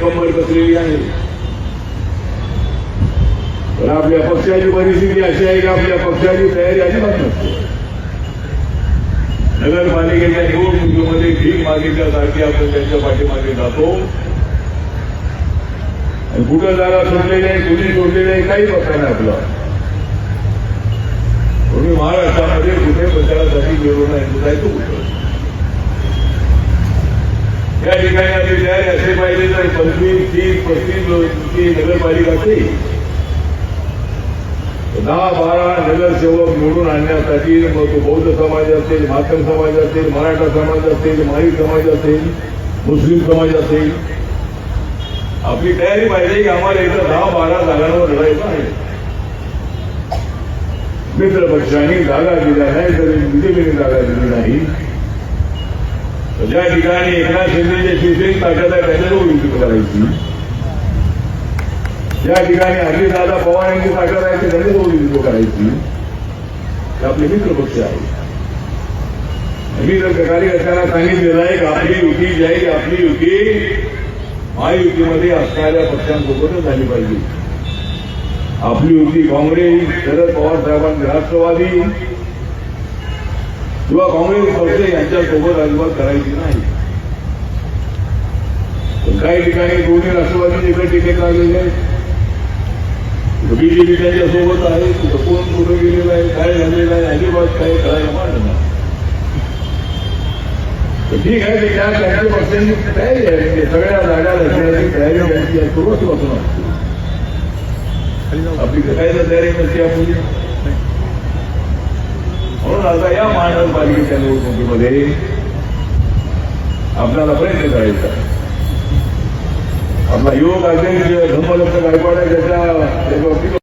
कंबर कसलेली आहे पण आपल्या पक्षाची परिस्थिती अशी आहे की आपल्या पक्षाची तयारी अजिबात नसते नगरपालिकेच्या निवडणुकीमध्ये भीक मागितल्यासारखी आपण त्यांच्या पाठीमागे जातो आणि कुठं जागा सोडलेली आहे कुणी सोडलेली आहे काही पत्ता नाही आपला तुम्ही महाराष्ट्रामध्ये कुठे प्रचारासाठी गेलो नाही जायचं कुठं या ठिकाणी आपली तयारी असे पाहिजे तर पंचवीस तीस पस्तीस लोकांची नगरपालिका असेल दहा बारा नगरसेवक निवडून आणण्यासाठी मग तो बौद्ध समाज असेल मातंग समाज असेल मराठा समाज असेल माळी समाज असेल मुस्लिम समाज असेल आपली तयारी पाहिजे की आम्हाला इथं दहा बारा जागांवर लढायचं आहे मित्र पक्षांनी जागा दिल्या नाही तरी बीजेपीने जागा दिली नाही तर ज्या ठिकाणी एकनाथ शिंदेच्या शिवसेनेची ताकद आहे त्याच्याजवळ युती करायची ज्या ठिकाणी अजितदादा पवार यांची ताकद आहे ते त्याच्याजवळ युती करायची हे आपले मित्र पक्ष आहे मी जर कार्यकर्त्यांना सांगितलेलं आहे की आपली युती जी आहे ती आपली युती महायुतीमध्ये असणाऱ्या पक्षांसोबतच झाली पाहिजे आपली युती काँग्रेस शरद पवार साहेबांचे राष्ट्रवादी किंवा काँग्रेस पक्ष यांच्यासोबत अजिबात करायची नाही. काही ठिकाणी दोन्ही राष्ट्रवादी इकडे टिकेट लागलेले आहेत. बीजेपी त्यांच्या सोबत आहे कोण कुठं गेलेलं आहे, काय झालेलं आहे, अजिबात कळायला मार्ग ठीक आहे, ते त्या त्यांच्या पक्षांची तयारी आहे. सगळ्या जागा लढण्याची तयारी त्यांची. सुरुवातीपासून आपली काय तयारी नसते म्हणून आता या महानगरपालिकेच्या निवडणुकीमध्ये आपल्याला प्रयत्न करायचा आपला युवक अध्यक्ष धम्मदत्त गायकवाड आहे त्याच्या